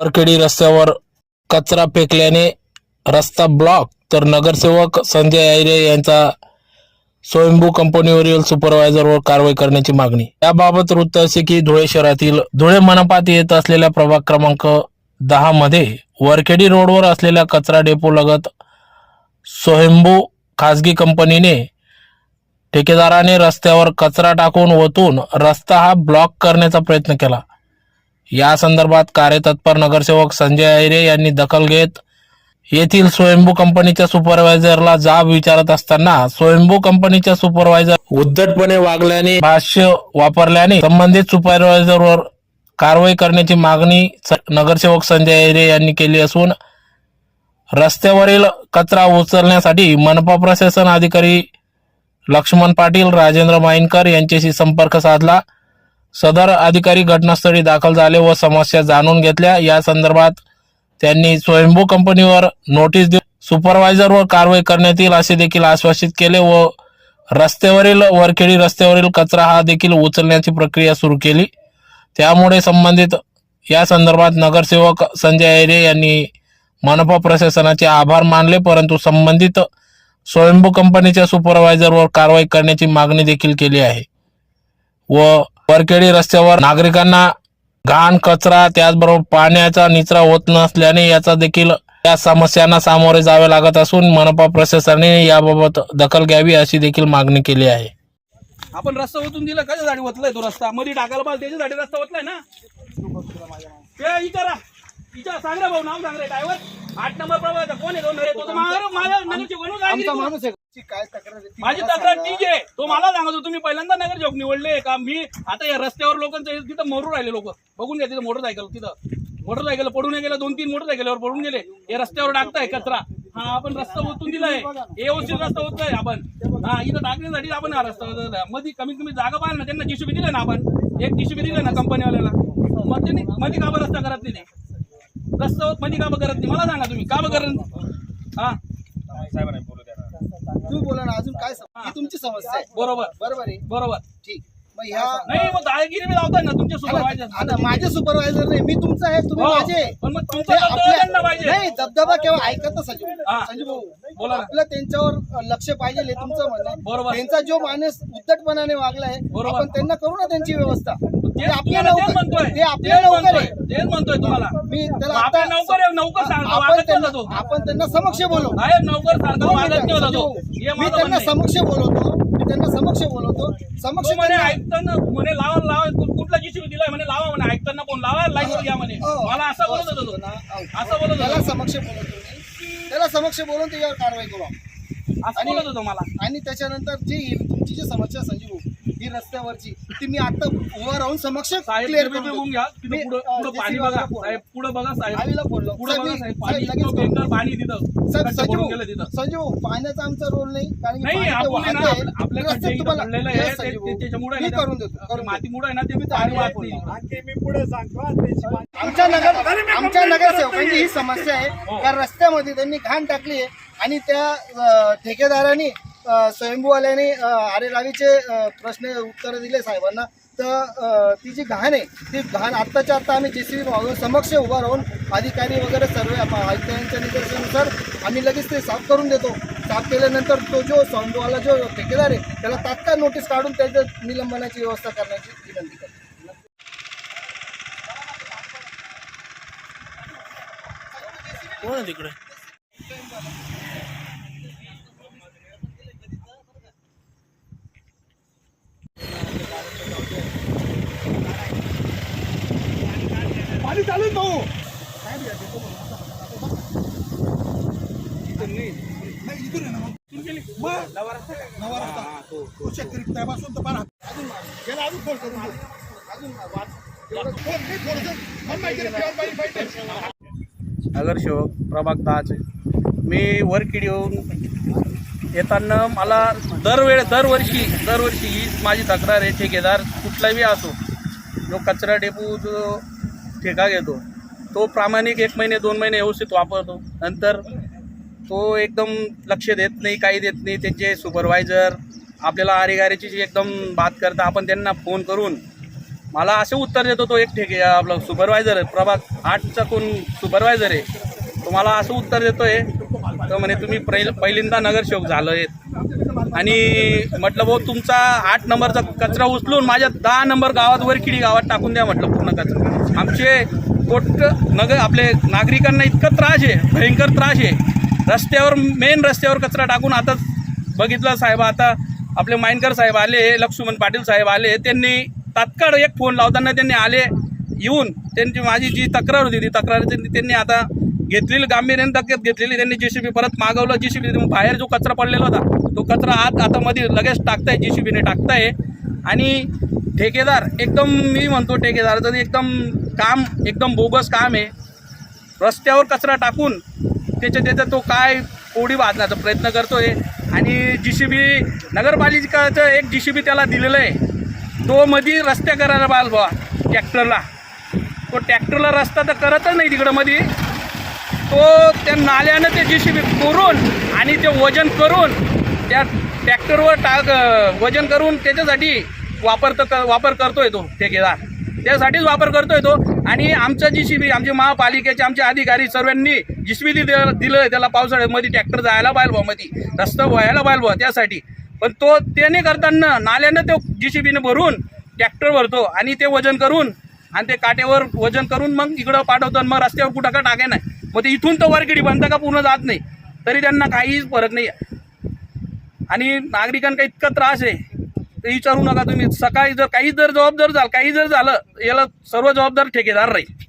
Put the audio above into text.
वरखेडी रस्त्यावर कचरा फेकल्याने रस्ता ब्लॉक तर नगरसेवक संजय आयरे यांचा स्वयंभू कंपनीवरील सुपरवायझरवर कारवाई करण्याची मागणी. याबाबत वृत्त असे की धुळे शहरातील धुळे मनपात येत असलेल्या प्रभाग क्रमांक दहा मध्ये वरखेडी रोडवर असलेल्या कचरा डेपो लगत स्वयंभू खासगी कंपनीने ठेकेदाराने रस्त्यावर कचरा टाकून ओतून रस्ता हा ब्लॉक करण्याचा प्रयत्न केला. या संदर्भात कार्यतत्पर नगरसेवक संजय आयरे यांनी दखल घेत येथील स्वयंभू कंपनीच्या सुपरवायझरला जाब विचारत असताना स्वयंभू कंपनीच्या सुपरवायझर उद्धटपणे वागल्याने भाष्य वापरल्याने संबंधित सुपरवायझरवर कारवाई करण्याची मागणी नगरसेवक संजय आयरे यांनी केली असून रस्त्यावरील कचरा उचलण्यासाठी मनपा प्रशासन अधिकारी लक्ष्मण पाटील राजेंद्र माईनकर यांच्याशी संपर्क साधला. सदर अधिकारी घटनास्थळी दाखल झाले व समस्या जाणून घेतल्या. या संदर्भात त्यांनी स्वयंभू कंपनीवर नोटीस देऊन सुपरवायझरवर कारवाई करण्यात येईल असे देखील आश्वासित केले व रस्त्यावरील वरखेडी रस्त्यावरील कचरा हा देखील उचलण्याची प्रक्रिया सुरू केली. त्यामुळे संबंधित या संदर्भात नगरसेवक संजय ऐरे यांनी मनपा प्रशासनाचे आभार मानले परंतु संबंधित स्वयंभू कंपनीच्या सुपरवायझरवर कारवाई करण्याची मागणी देखील केली आहे व वरखेडी रस्त्यावर नागरिकांना घाण कचरा त्याचबरोबर पाण्याचा निचरा होत नसल्याने याचा देखील या समस्यांना सामोरे जावे लागत असून मनपा प्रशासनाने याबाबत दखल घ्यावी अशी देखील मागणी केली आहे. आपण रस्ता ओतून दिला कशासाठी ओतलाय तो रस्ता? मध्ये टाकायला पाहिजे त्याच्यासाठी रस्ता ओतलाय ना? ते विचारा विचारा सांग रे भाऊ नाव सांग रे ड्रायव्हर आठ नंबर प्रभागाचा कोण आहे माझा माझ्या नगरचे माणूस आहे ती काय तक्रार आहे ती माझी मला तक्रार सांगा. ठीक आहे. तो मला सांगतो तुम्ही पहिल्यांदा नगर चौक निवडले का? मी आता या रस्त्यावर लोकांचं तिथं मरू राहिले लोक. बघून घ्या तिथं मोटरसायकल तिथं. मोटरसायकल पडून गेलं दोन तीन मोटरसायकलवर पडून गेले. हे रस्त्यावर टाकताय कचरा. हा आपण रस्ता ओतून दिलाय. हे व्यवस्थित रस्ता होतोय आपण. हा इथं टाकण्यासाठी आपण हा रस्ता ओतलाय. मध्ये कमीत कमी जागा पाहिजे ना त्यांना जीसीबी दिलं ना आपण. एक जीसीबी दिलं ना कंपनीवाल्याला. मग त्यांनी मध्ये का बरं रस्ता करत नाही ते? रस्ता होत मध्ये का बरं करत नाही? मला सांगा तुम्ही का बरं करत हा. तुम्ही बोला ना अजून काय सम- ही तुमची समस्या आहे. बरोबर. बरोबर आहे? बरोबर. ठीक. नाही मग लावताय ना तुमचे सुपरवायझर आता माझे सुपरवायझर नाही मी तुमचा आहे तुम्ही हो. माझे पण मग तुमचा ते दबदबा त्यांना पाहिजे. नाही दबदबा केव्हा ऐकत ना संजीव हा. संजीव भाऊ बोला ना. आपलं त्यांच्यावर लक्ष पाहिजे हे तुमचं म्हणणं आहे. बरोबर. त्यांचा जो माणूस उद्धटपणाने वागलाय बरोबर. आपण त्यांना करू ना त्यांची व्यवस्था तेच ते आपल्या तुम्हाला तेच नौकर म्हणतोय ते आपल्या तेच नौकर म्हणतोय आहे तेच म्हणतोय तुम्हाला मी त्याला मग आता आपल्या नौकर आहे, नौकर सांगतो, आपण वागत त्यांना नव्हता तो. आपण त्यांना समक्ष बोलू साहेब नौकर सारखा वागत तो हे मी माझं त्यांना म्हणणं आहे. समक्ष बोलवतो त्यांना समक्ष बोलवतो. समक्ष म्हणे ऐकताना म्हणे लावा लावा कुठला जीसीबी दिलाय म्हणे लावा म्हणे ऐकताना फोन लावा लाइट घ्या म्हणे. हो. मला असं बोलत होता तो. असं बोलत त्याला समक्ष बोलवतो त्याला समक्ष बोलवून त्याच्यावर कारवाई करू आपण. असं बोलत होतो मला. आणि त्याच्यानंतर जी ही- तुमची जी समस्या संजीव ही रस्त्यावरची. ती मी आता उभा राहून समक्ष साहेब क्लिअर तुम्ही करून बघून घ्या. मी, तिथं पुढं पाणी बघा. साहेब पुढं बघा साहेब. आईला बोललो. पुढं बघा साहेब, साहेब. साहेब, पाणी लगेच इतकं भयंकर पाणी तिथं. साहेब संजीव भरून गेलं तिथं? संजीव पाण्याचा आमचा रोल नाही. कारण की नाही पाणी ते आपण आहे. ना वाहतंय. आपल्या- आपल्याकडे रस्त्यात इथं तुम्हाला- पडलेलं Yes, आहे ते- संजीव. ते- त्याच्यामुळे मी आहे ना करून देतो ते- करून देतो. मातीमुळे आहे ना ते पाणी वाहत मी पुढे सांगतो आमच्या नगर आमच्या नगरसेवकांची ही समस्या आहे. त्या रस्त्यामध्ये त्यांनी घाण टाकली आहे. आणि त्या अ, ठेकेदारांनी स्वयंभूवाल्याने आरे रावीचे प्रश्न उत्तर दिले साहेबांना. तर ती जी घाण आहे ती घाण आत्ताच्या आत्ता आम्ही जे सी बी समक्ष उभा राहून अधिकारी वगैरे सर्व आयुक्तांच्या निदर्शनानुसार आम्ही लगेच ते साफ करून देतो. साफ केल्यानंतर तो जो स्वयंभूवाला जो ठेकेदार आहे त्याला तात्काळ नोटीस काढून त्याचं निलंबनाची व्यवस्था करण्याची विनंती करतो. कोण आहे तिकडे पाणी चालू भाऊ तो शेतकरी त्यापासून तर पारा अजून गेला अजून फोन करून देऊ. अजून वाच. एवढं फोन नाही, थोडंसं. माहिती बाई पाहिजे. नगरसेवक प्रभाग दहाचे. मी वरकिड येऊन येताना मला दरवेळे दरवर्षी दरवर्षी हीच माझी तक्रार आहे ठेकेदार कुठलाही असो जो कचरा डेपो जो ठेका घेतो. तो प्रामाणिक एक महिने दोन महिने व्यवस्थित वापरतो. नंतर तो एकदम लक्ष देत नाही काही देत नाही. त्यांचे सुपरवायझर आपल्याला आरेगारीची जी एकदम बात करता आपण त्यांना फोन करून मला असं उत्तर देतो तो एक ठेके आपला सुपरवायझर आहे. आठचा कोण सुपरवायझर आहे? तो मला असं उत्तर देतो आहे तर म्हणे तुम्ही पहिल पहिल्यांदा नगरसेवक झालं आहेत आणि म्हटलं भाऊ तुमचा आठ नंबरचा कचरा उचलून माझ्या दहा नंबर गावात वरकिडी गावात टाकून द्या म्हटलं पूर्ण कचरा. आमचे कोट नगर आपले नागरिकांना इतका त्रास आहे भयंकर त्रास आहे. रस्त्यावर मेन रस्त्यावर कचरा टाकून आता बघितलं साहेब आता आपले माइनकर साहेब आले लक्ष्मण पाटील साहेब आले त्यांनी तात्काळ एक फोन लावताना त्यांनी आले येऊन त्यांची माझी जी तक्रार होती ती तक्रार त्यांनी त्यांनी आता घेतलेली गांभीर्याने दक्कत घेतलेली त्यांनी जेसीबी परत मागवलं. जेसीबी बाहेर जो कचरा पडलेला होता तो कचरा आत आता मध्ये लगेच टाकताय जेसीबीने टाकताय. आणि ठेकेदार एकदम मी म्हणतो ठेकेदाराचं एकदम काम एकदम बोगस काम आहे रस्त्यावर कचरा टाकून त्याच्या त्याचा तो काय कोडी वाजण्याचा प्रयत्न करतोय. आणि जी सी बी नगरपालिकाचं एक जी सी बी त्याला दिलेलं आहे. तो मध्ये रस्त्या करायला पाहिजे बा ट्रॅक्टरला. तो ट्रॅक्टरला रस्ता तर करतच नाही तिकडं मध्ये तो त्या नाल्यानं ते जी सी बी करून आणि ते वजन करून त्या ट्रॅक्टरवर टाक वजन करून त्याच्यासाठी वापर तर वापर करतोय तो ठेकेदार. त्यासाठीच वापर करतोय तो. आणि आमचं जी सी बी आमचे महापालिकेचे आमचे अधिकारी सर्वांनी जी सी बी दिलं त्याला पावसाळ्यामध्ये ट्रॅक्टर जायला पाहिजे बा मध्ये. रस्ता व्हायला पाहिजे बा त्यासाठी. पण तो त्याने करताना नाल्यानं तो जी सी बीने भरून ट्रॅक्टर भरतो आणि ते वजन करून आणि ते काट्यावर वजन करून मग इकडं पाठवतो मग रस्त्यावर कुठं का टाकाय नाही. मग ते इथून तर वरकिडी बनतं का पूर्ण जात नाही. तरी त्यांना काहीच फरक नाही. आणि नागरिकांना इतका त्रास आहे. ते विचारू नका तुम्ही. सकाळी जर काही जर जबाबदार झालं काही जर झालं याला सर्व जबाबदार ठेकेदार राहील.